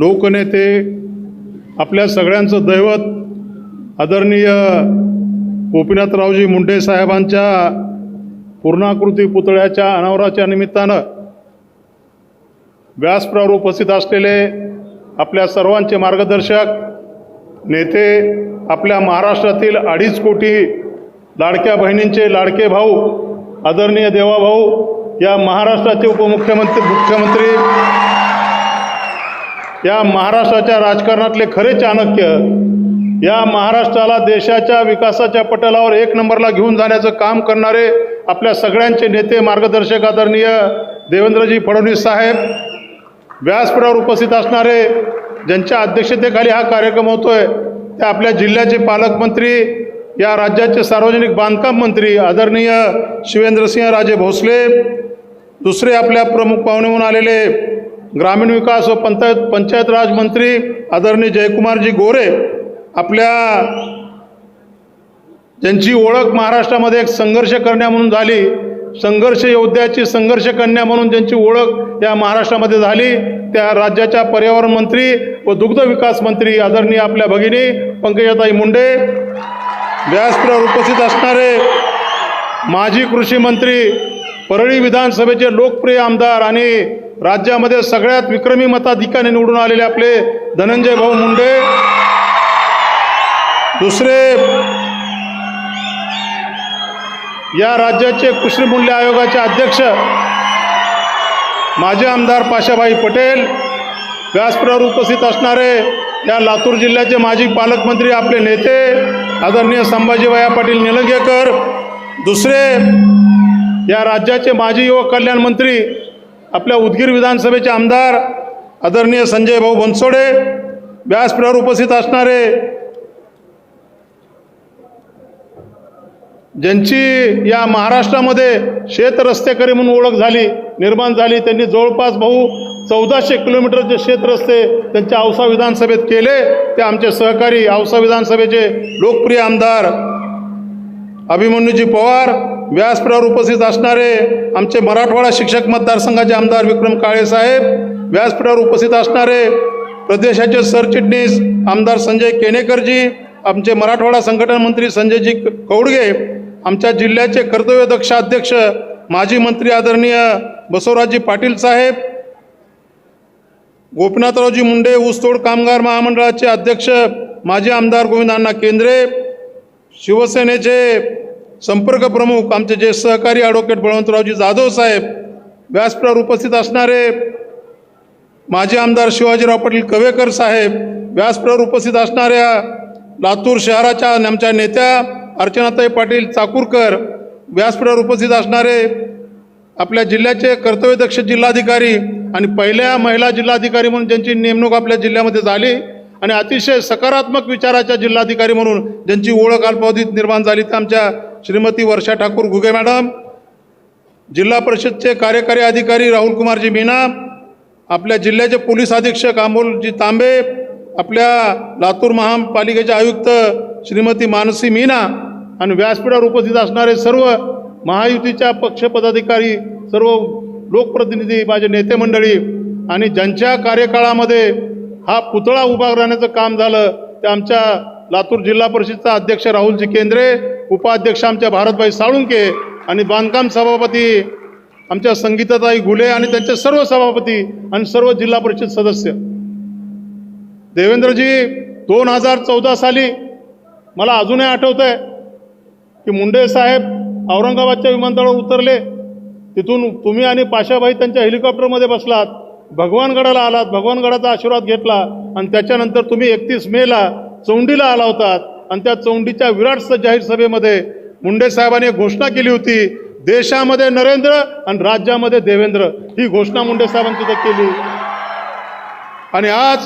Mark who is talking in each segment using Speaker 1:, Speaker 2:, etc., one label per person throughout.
Speaker 1: लोकनेते आपल्या सगळ्यांचं दैवत आदरणीय गोपीनाथरावजी मुंडे साहेबांच्या पूर्णाकृती पुतळ्याच्या अनावराच्या निमित्तानं व्यासप्रवर उपस्थित असलेले आपल्या सर्वांचे मार्गदर्शक नेते आपल्या महाराष्ट्रातील अडीच कोटी लाडक्या बहिणींचे लाडके भाऊ आदरणीय देवाभाऊ या महाराष्ट्राचे उपमुख्यमंत्री मुख्यमंत्री या महाराष्ट्राच्या राजकारणातले खरे चाणक्य या महाराष्ट्राला देशाच्या विकासाच्या पटलावर एक नंबरला घेऊन जाण्याचं काम करणारे आपल्या सगळ्यांचे नेते मार्गदर्शक आदरणीय देवेंद्रजी फडणवीस साहेब व्यासपीठावर उपस्थित असणारे ज्यांच्या अध्यक्षतेखाली हा कार्यक्रम होतोय ते आपल्या जिल्ह्याचे पालकमंत्री या राज्याचे सार्वजनिक बांधकाम मंत्री आदरणीय शिवेंद्रसिंह राजे भोसले दुसरे आपल्या प्रमुख पाहुणे म्हणून आलेले ग्रामीण विकास व पंचायत पंचायत राज मंत्री आदरणीय जयकुमारजी गोरे आपल्या ज्यांची ओळख महाराष्ट्रामध्ये एक संघर्ष करण्या म्हणून झाली संघर्ष योद्ध्याची संघर्ष कन्या म्हणून ज्यांची ओळख या महाराष्ट्रामध्ये झाली त्या राज्याच्या पर्यावरण मंत्री व दुग्ध विकास मंत्री आदरणीय आपल्या भगिनी पंकजाताई मुंडे व्यासपीठावर उपस्थित असणारे माजी कृषी मंत्री परळी विधानसभेचे लोकप्रिय आमदार आणि राज्यामध्ये सगळ्यात विक्रमी मताधिकाने निवडून आलेले आपले धनंजय भाऊ मुंडे. दुसरे या राज्याचे कृषी मूल्य आयोगाचे अध्यक्ष माजी आमदार पाशाभाई पटेल व्यासपीठावर उपस्थित असणारे या लातूर जिल्ह्याचे माजी पालकमंत्री आपले नेते आदरणीय संभाजीभाया पाटील निलंगेकर. दुसरे या राज्याचे माजी युवक कल्याण मंत्री आपल्या उदगीर विधानसभेचे आमदार आदरणीय संजय भाऊ बनसोडे व्यासपीठावर उपस्थित असणारे ज्यांची या महाराष्ट्रामध्ये शेत रस्तेकरी म्हणून ओळख झाली निर्माण झाली त्यांनी जवळपास भाऊ चौदाशे किलोमीटरचे शेत रस्ते त्यांच्या औसा विधानसभेत केले ते आमचे सहकारी औसा विधानसभेचे लोकप्रिय आमदार अभिमन्यूजी पवार व्यासपीठावर उपस्थित असणारे आमचे मराठवाडा शिक्षक मतदारसंघाचे आमदार विक्रम काळे साहेब व्यासपीठावर उपस्थित असणारे प्रदेशाचे सरचिटणीस आमदार संजय केणेकरजी आमचे मराठवाडा संघटन मंत्री संजयजी कौडगे आमच्या जिल्ह्याचे कर्तव्यदक्ष अध्यक्ष माजी मंत्री आदरणीय बसवराजजी पाटील साहेब गोपीनाथरावजी मुंडे ऊसतोड कामगार महामंडळाचे अध्यक्ष माजी आमदार गोविंदांना केंद्रे शिवसेनेचे संपर्क प्रमुख आमचे जे सहकारी ॲडव्होकेट बळवंतरावजी जाधव साहेब व्यासपीठावर उपस्थित असणारे माजी आमदार शिवाजीराव पाटील कवेकर साहेब व्यासपीठावर उपस्थित असणाऱ्या लातूर शहराच्या आमच्या नेत्या अर्चनाताई पाटील चाकूरकर व्यासपीठावर उपस्थित असणारे आपल्या जिल्ह्याचे कर्तव्यदक्ष जिल्हाधिकारी आणि पहिल्या महिला जिल्हाधिकारी म्हणून ज्यांची नेमणूक आपल्या जिल्ह्यामध्ये झाली आणि अतिशय सकारात्मक विचाराच्या जिल्हाधिकारी म्हणून ज्यांची ओळख अल्पावधीत निर्माण झाली ते आमच्या श्रीमती वर्षा ठाकूर घुगे मॅडम. जिल्हा परिषदचे कार्यकारी अधिकारी राहुल कुमारजी मीना आपल्या जिल्ह्याचे पोलीस अधीक्षक अमोलजी तांबे आपल्या लातूर महापालिकेचे आयुक्त श्रीमती मानसी मीना आणि व्यासपीठावर उपस्थित असणारे सर्व महायुतीच्या पक्ष पदाधिकारी सर्व लोकप्रतिनिधी माझे नेते मंडळी आणि ज्यांच्या कार्यकाळामध्ये हा पुतळा उभा राहण्याचं काम झालं ते आमच्या लातूर जिल्हा परिषदचा अध्यक्ष राहुलजी केंद्रे उपाध्यक्ष आमच्या भारतभाई साळुंके आणि बांधकाम सभापती आमच्या संगीताताई गुले आणि त्यांचे सर्व सभापती आणि सर्व जिल्हा परिषद सदस्य. देवेंद्रजी दोन हजार चौदा साली मला अजूनही आठवत आहे की मुंडे साहेब औरंगाबादच्या विमानतळावर उतरले. तिथून तुम्ही आणि पाशाबाई त्यांच्या हेलिकॉप्टरमध्ये बसलात भगवानगडाला आलात भगवानगडाचा आशीर्वाद घेतला आणि त्याच्यानंतर तुम्ही एकतीस मेला चौंडीला आला होता आणि त्या चौंडीच्या विराट जाहीर सभेमध्ये मुंडे साहेबांनी घोषणा केली होती देशामध्ये नरेंद्र आणि राज्यामध्ये देवेंद्र. ही घोषणा मुंडे साहेबांनी तिथे केली. आणि आज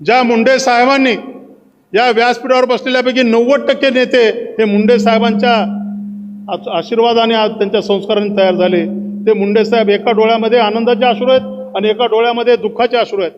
Speaker 1: ज्या मुंडे साहेबांनी या व्यासपीठावर बसलेल्यापैकी नव्वद टक्के नेते हे मुंडे साहेबांच्या आशीर्वादाने आज त्यांच्या संस्कारांनी तयार झाले. ते मुंडे साहेब एका डोळ्यामध्ये आनंदाचे आश्रू आहेत आणि एका डोळ्यामध्ये दुःखाचे आश्रू आहेत.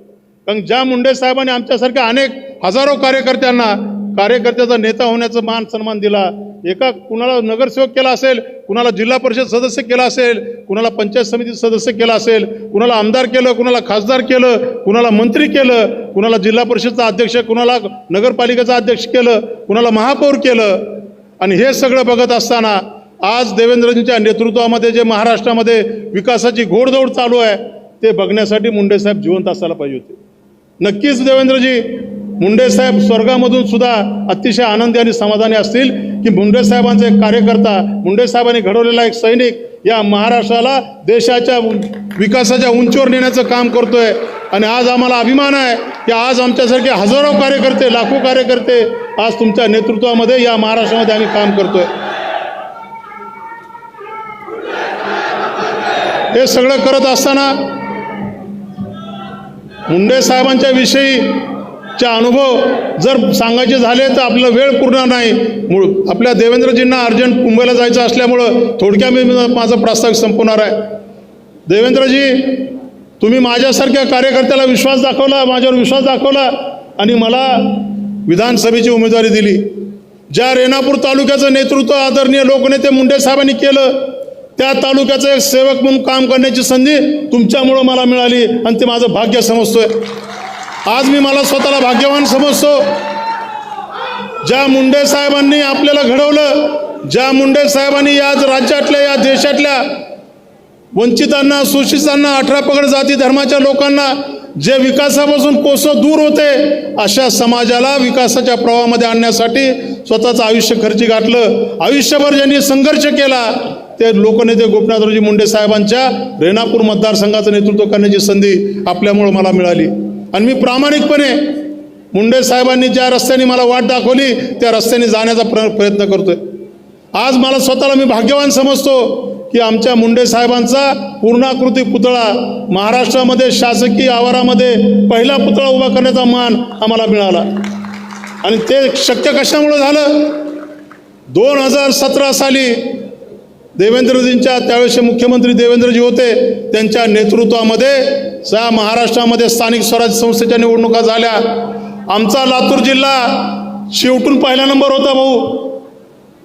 Speaker 1: कारण ज्या मुंडे साहेबांनी आमच्यासारख्या अनेक हजारो कार्यकर्त्यांना कार्यकर्त्याचा नेता होण्याचा मान सन्मान दिला एका कुणाला नगरसेवक केला असेल कुणाला जिल्हा परिषद सदस्य केला असेल कुणाला पंचायत समिती सदस्य केला असेल कुणाला आमदार केलं कुणाला खासदार केलं कुणाला मंत्री केलं कुणाला जिल्हा परिषदचा अध्यक्ष कुणाला नगरपालिकेचा अध्यक्ष केलं कुणाला महापौर केलं. आणि हे सगळं बघत असताना आज देवेंद्रजींच्या नेतृत्वामध्ये जे महाराष्ट्रामध्ये विकासाची घोडदौड चालू आहे ते बघण्यासाठी मुंडे साहेब जिवंत असायला पाहिजे होते. नक्कीच देवेंद्रजी मुंडे साहेब स्वर्गामधून सुद्धा अतिशय आनंदी आणि समाधानी असतील की मुंडे साहेबांचे एक कार्यकर्ता मुंडे साहेबांनी घडवलेला एक सैनिक या महाराष्ट्राला देशाच्या विकासाच्या उंचीवर नेण्याचं काम करतोय. आणि आज आम्हाला अभिमान आहे की आज आमच्यासारखे हजारो कार्यकर्ते लाखो कार्यकर्ते आज तुमच्या नेतृत्वामध्ये या महाराष्ट्रामध्ये आम्ही काम करतोय. हे सगळं करत असताना मुंडे साहेबांच्या विषयीचे अनुभव जर सांगायचे झाले तर आपला वेळ पुरणार नाही. मूळ आपल्या देवेंद्रजींना अर्जंट मुंबईला जायचं असल्यामुळं थोडक्या मी माझा प्रस्ताव संपवणार आहे. देवेंद्रजी तुम्ही माझ्यासारख्या कार्यकर्त्याला विश्वास दाखवला माझ्यावर विश्वास दाखवला आणि मला विधानसभेची उमेदवारी दिली. ज्या रेणापूर तालुक्याचं नेतृत्व आदरणीय लोकनेते मुंडे साहेबांनी केलं त्या तालुक्याचा एक सेवक म्हणून काम करण्याची संधी तुमच्यामुळं मला मिळाली आणि ते माझं भाग्य समजतोय. आज मी मला स्वतःला भाग्यवान समजतो. ज्या मुंडे साहेबांनी आपल्याला घडवलं ज्या मुंडे साहेबांनी या राज्यातल्या या देशातल्या वंचितांना शोषितांना अठरा पगड जाती धर्माच्या लोकांना जे विकासापासून कोसं दूर होते अशा समाजाला विकासाच्या प्रवाहामध्ये आणण्यासाठी स्वतःचं आयुष्य खर्ची गाठलं आयुष्यभर ज्यांनी संघर्ष केला ते लोकनेते गोपीनाथरावजी मुंडे साहेबांच्या रेणापूर मतदारसंघाचं नेतृत्व करण्याची संधी आपल्यामुळं मला मिळाली. आणि मी प्रामाणिकपणे मुंडे साहेबांनी ज्या रस्त्याने मला वाट दाखवली त्या रस्त्याने जाण्याचा प्र प्रयत्न करतोय. आज मला स्वतःला मी भाग्यवान समजतो की आमच्या मुंडे साहेबांचा पूर्णाकृती पुतळा महाराष्ट्रामध्ये शासकीय आवारामध्ये पहिला पुतळा उभा करण्याचा मान आम्हाला मिळाला. आणि ते शक्य कशामुळं झालं? दोन हजार सतरा साली देवेंद्रजींच्या त्यावेळेसचे मुख्यमंत्री देवेंद्रजी होते त्यांच्या नेतृत्वामध्ये सहा महाराष्ट्रामध्ये स्थानिक स्वराज्य संस्थेच्या निवडणुका झाल्या. आमचा लातूर जिल्हा शेवटून पहिला नंबर होता भाऊ.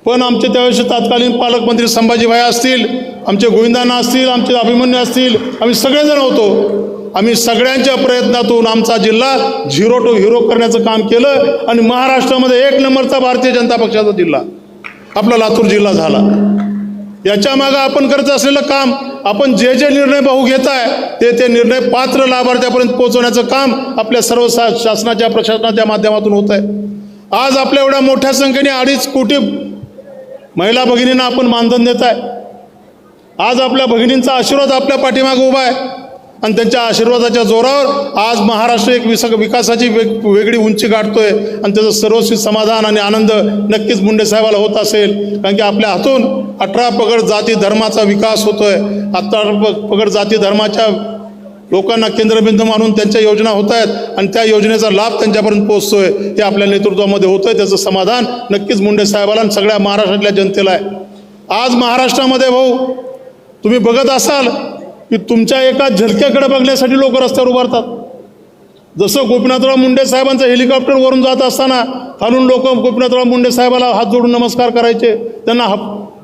Speaker 1: पण आमचे त्यावेळेस तत्कालीन पालकमंत्री संभाजीभाई असतील आमचे गोविंदाना असतील आमचे अभिमन्यू असतील आम्ही सगळेजण होतो. आम्ही सगळ्यांच्या प्रयत्नातून आमचा जिल्हा झिरो टू हिरो करण्याचं काम केलं आणि महाराष्ट्रामध्ये एक नंबरचा भारतीय जनता पक्षाचा जिल्हा आपला लातूर जिल्हा झाला. याच्या मागं आपण करत असलेलं काम आपण जे जे निर्णय भाऊ घेत आहे ते ते निर्णय पात्र लाभार्थ्यापर्यंत पोहोचवण्याचं काम आपल्या सर्व शा शासनाच्या प्रशासनाच्या माध्यमातून होत आहे. आज आपल्या एवढ्या मोठ्या संख्येने अडीच कोटी महिला भगिनींना आपण मानधन देत आहे. आज आपल्या भगिनींचा आशीर्वाद आपल्या पाठीमागे उभा आहे. आणि त्यांच्या आशीर्वादाच्या जोरावर आज महाराष्ट्र एक विस विकासाची वेग वेगळी उंची गाठतोय आणि त्याचं सर्वस्वी समाधान आणि आनंद नक्कीच मुंडे साहेबाला होत असेल. कारण की आपल्या हातून अठरा पगड जाती धर्माचा विकास होतोय. अठरा पगड जाती धर्माच्या लोकांना केंद्रबिंदू मानून त्यांच्या योजना होत आहेत आणि त्या योजनेचा लाभ त्यांच्यापर्यंत पोहोचतोय. हे आपल्या नेतृत्वामध्ये होतंय. त्याचं समाधान नक्कीच मुंडे साहेबाला आणि सगळ्या महाराष्ट्रातल्या जनतेला आहे. आज महाराष्ट्रामध्ये भाऊ तुम्ही बघत असाल की तुमच्या एका झलक्याकडे बघण्यासाठी लोक रस्त्यावर उभारतात. जसं गोपीनाथराव मुंडे साहेबांचं हेलिकॉप्टर वरून जात असताना खालून लोक गोपीनाथराव मुंडे साहेबाला हात जोडून नमस्कार करायचे त्यांना हा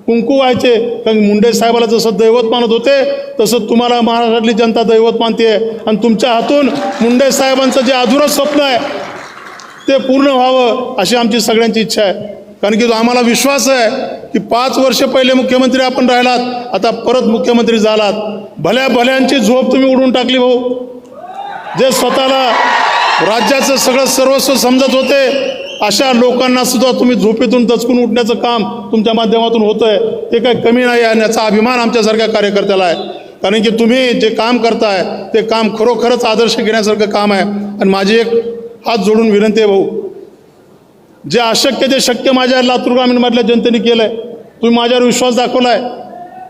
Speaker 1: कुंकू व्हायचे. कारण मुंडे साहेबाला जसं दैवत मानत होते तसं तुम्हाला महाराष्ट्रातली जनता दैवत मानते आणि तुमच्या हातून मुंडे साहेबांचं जे अधुरं स्वप्न आहे ते पूर्ण व्हावं अशी आमची सगळ्यांची इच्छा आहे. कारण की आम्हाला विश्वास आहे की पाच वर्ष पहिले मुख्यमंत्री आपण राहिलात आता परत मुख्यमंत्री झालात. भल्या भल्यांची झोप तुम्ही उडून टाकली भाऊ. जे स्वतःला राज्याचं सगळं सर्वस्व समजत होते अशा लोकांना सुद्धा तुम्ही झोपेतून दचकून उठण्याचं काम तुमच्या माध्यमातून होतं आहे ते काही कमी नाही आहे याचा अभिमान आमच्यासारख्या कार्यकर्त्याला आहे. कारण की तुम्ही जे काम करताय ते काम खरोखरच आदर्श घेण्यासारखं काम आहे. आणि माझी एक हात जोडून विनंती आहे भाऊ. जे अशक्य ते शक्य माझ्या लातूर ग्रामीणमधल्या जनतेने केलं आहे तुम्ही माझ्यावर विश्वास दाखवला आहे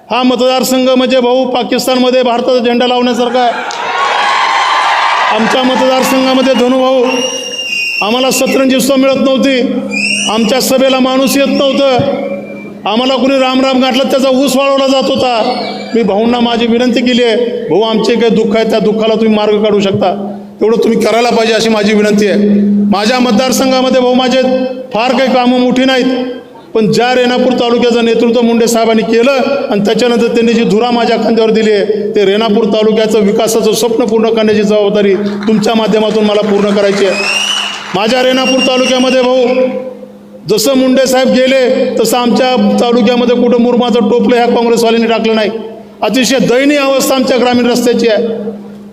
Speaker 1: हा मतदारसंघ म्हणजे भाऊ पाकिस्तानमध्ये भारताचा झेंडा लावण्यासारखा आहे. आमच्या मतदारसंघामध्ये धनुभाऊ आम्हाला सतरंजी उत्सव मिळत नव्हती. आमच्या सभेला माणूस येत नव्हतं. आम्हाला कुणी रामराम गाठला त्याचा ऊस वाळवला जात होता. मी भाऊंना माझी विनंती केली आहे भाऊ आमचे काही दुःख आहे त्या दुःखाला तुम्ही मार्ग काढू शकता. तेवढं तुम्ही करायला पाहिजे अशी माझी विनंती आहे. माझ्या मतदारसंघामध्ये भाऊ माझे फार काही कामं मोठी नाहीत. पण ज्या रेणापूर तालुक्याचं नेतृत्व मुंडे साहेबांनी केलं आणि त्याच्यानंतर त्यांनी जी धुरा माझ्या खांद्यावर दिली आहे ते रेणापूर तालुक्याचं विकासाचं स्वप्न पूर्ण करण्याची जबाबदारी तुमच्या माध्यमातून मला पूर्ण करायची आहे. माझ्या रेणापूर तालुक्यामध्ये भाऊ जसं मुंडे साहेब गेले तसं आमच्या तालुक्यामध्ये कुठं मुरमाचं टोपलं ह्या काँग्रेसवाल्यांनी टाकलं नाही. अतिशय दयनीय अवस्था आमच्या ग्रामीण रस्त्याची आहे.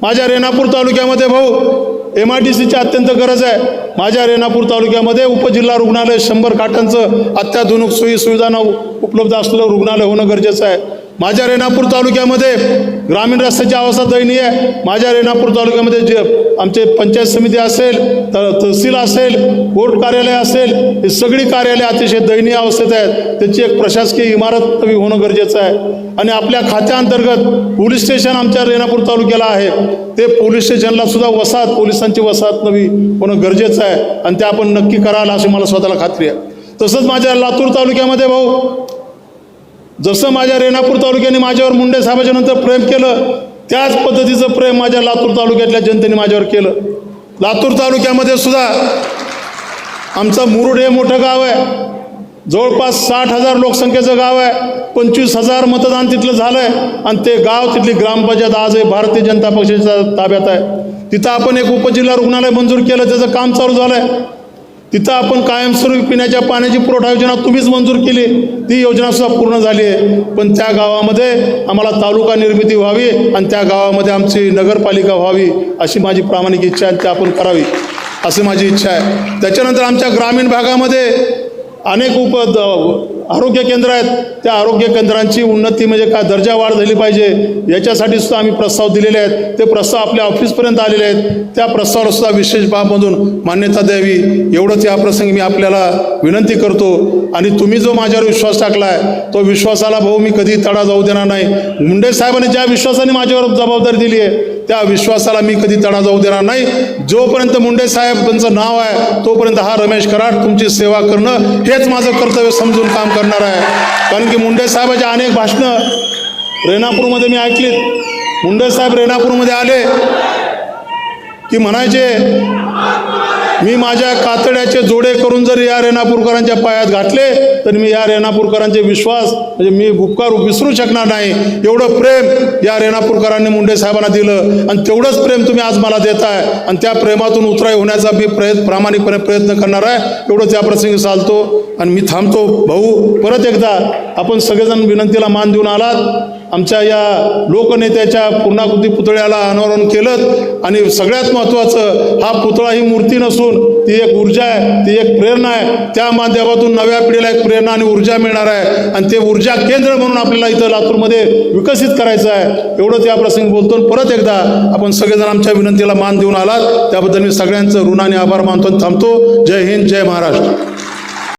Speaker 1: माझ्या रेणापूर तालुक्यामध्ये भाऊ एम आय डी सीची अत्यंत गरज आहे. माझ्या रेणापूर तालुक्यामध्ये उपजिल्हा रुग्णालय शंभर खाटांचं अत्याधुनिक सोयी सुविधांना उपलब्ध असलेलं रुग्णालय होणं गरजेचं आहे. माझ्या रेणापूर तालुक्यामध्ये ग्रामीण रस्त्याची अवस्था दयनीय आहे. माझ्या रेणापूर तालुक्यामध्ये जे आमचे पंचायत समिती असेल तर तहसील असेल कोर्ट कार्यालय असेल ही सगळी कार्यालय अतिशय दयनीय अवस्थेत आहेत. त्याची एक प्रशासकीय इमारत नवी होणं गरजेचं आहे. आणि आपल्या खात्याअंतर्गत पोलीस स्टेशन आमच्या रेणापूर तालुक्याला आहे. ते पोलीस स्टेशनला सुद्धा वसाहत पोलिसांची वसाहत नवी होणं गरजेचं आहे. आणि ते आपण नक्की कराल अशी मला स्वतःला खात्री आहे. तसंच माझ्या लातूर तालुक्यामध्ये भाऊ जसं माझ्या रेणापूर तालुक्याने माझ्यावर मुंडे साहेबाच्या नंतर प्रेम केलं त्याच पद्धतीचं प्रेम माझ्या लातूर तालुक्यातल्या जनतेने माझ्यावर केलं. लातूर तालुक्यामध्ये सुद्धा आमचं मुरुड हे मोठं गाव आहे. जवळपास साठ हजार लोकसंख्येचं गाव आहे. पंचवीस हजार मतदान तिथलं झालं आहे आणि ते गाव तिथली ग्रामपंचायत आज आहे भारतीय जनता पक्षाच्या ताब्यात आहे. तिथं आपण एक उपजिल्हा रुग्णालय मंजूर केलं त्याचं काम चालू झालं आहे तिथं आपण कायमस्वरूपी पिण्याच्या पाण्याची पुरवठा योजना तुम्हीच मंजूर केली. ती योजना सुद्धा पूर्ण झाली आहे. पण त्या गावामध्ये आम्हाला तालुका निर्मिती व्हावी आणि त्या गावामध्ये आमची नगरपालिका व्हावी अशी माझी प्रामाणिक इच्छा आहे ती आपण करावी अशी माझी इच्छा आहे. त्याच्यानंतर आमच्या ग्रामीण भागामध्ये अनेक उप आरोग्य केंद्र आहेत. त्या आरोग्य केंद्रांची उन्नती म्हणजे काय? दर्जा वाढ झाली पाहिजे. याच्यासाठी सुद्धा आम्ही प्रस्ताव दिलेले आहेत. ते प्रस्ताव आपल्या ऑफिसपर्यंत आलेले आहेत. त्या प्रस्तावाला सुद्धा विशेष बाबमधून मान्यता द्यावी. एवढंच या प्रसंगी मी आपल्याला विनंती करतो. आणि तुम्ही जो माझ्यावर विश्वास टाकला आहे तो विश्वासाला भाऊ मी कधी तडा जाऊ देणार नाही. मुंडे साहेबांनी ज्या विश्वासाने माझ्यावर जबाबदारी दिली आहे त्या विश्वासाला मी कधी तडा जाऊ देणार नाही. जोपर्यंत मुंडे साहेबांचं नाव आहे तोपर्यंत हा रमेश कराड तुमची सेवा करणं हेच माझं कर्तव्य समजून काम करणार आहे. कारण की मुंडे साहेबाच्या अनेक भाषणं रेणापूरमध्ये मी ऐकलीत. मुंडे साहेब रेणापूरमध्ये आले. की म्हणायचे मी माझ्या कातड्याचे जोडे करून जर या रेणापूरकरांच्या पायात घातले तर मी या रेणापूरकरांचे विश्वास म्हणजे मी उपकार विसरू शकणार नाही. एवढं प्रेम या रेणापूरकरांनी मुंडे साहेबांना दिलं. आणि तेवढंच प्रेम तुम्ही आज मला देताय. आणि त्या प्रेमातून उतराई होण्याचा मी प्रयत्न प्रामाणिकपणे प्रयत्न करणार आहे. एवढंच या प्रसंगी चालतो. आणि मी थांबतो. भाऊ परत एकदा आपण सगळेजण विनंतीला मान देऊन आलात. आमच्या या लोकनेत्याच्या पूर्णाकृती पुतळ्याला अनावरण केलं आणि सगळ्यात महत्त्वाचं हा पुतळा ही मूर्ती नसून ती एक ऊर्जा आहे ती एक प्रेरणा आहे. त्या माध्यमातून नव्या पिढीला एक प्रेरणा आणि ऊर्जा मिळणार आहे. आणि ते ऊर्जा केंद्र म्हणून आपल्याला इथं लातूरमध्ये विकसित करायचं आहे. एवढंच या प्रसंगी बोलतो आणि परत एकदा आपण सगळेजण आमच्या विनंतीला मान देऊन आलात. त्याबद्दल मी सगळ्यांचं ऋणाने आभार मानतो थांबतो. जय हिंद जय महाराष्ट्र.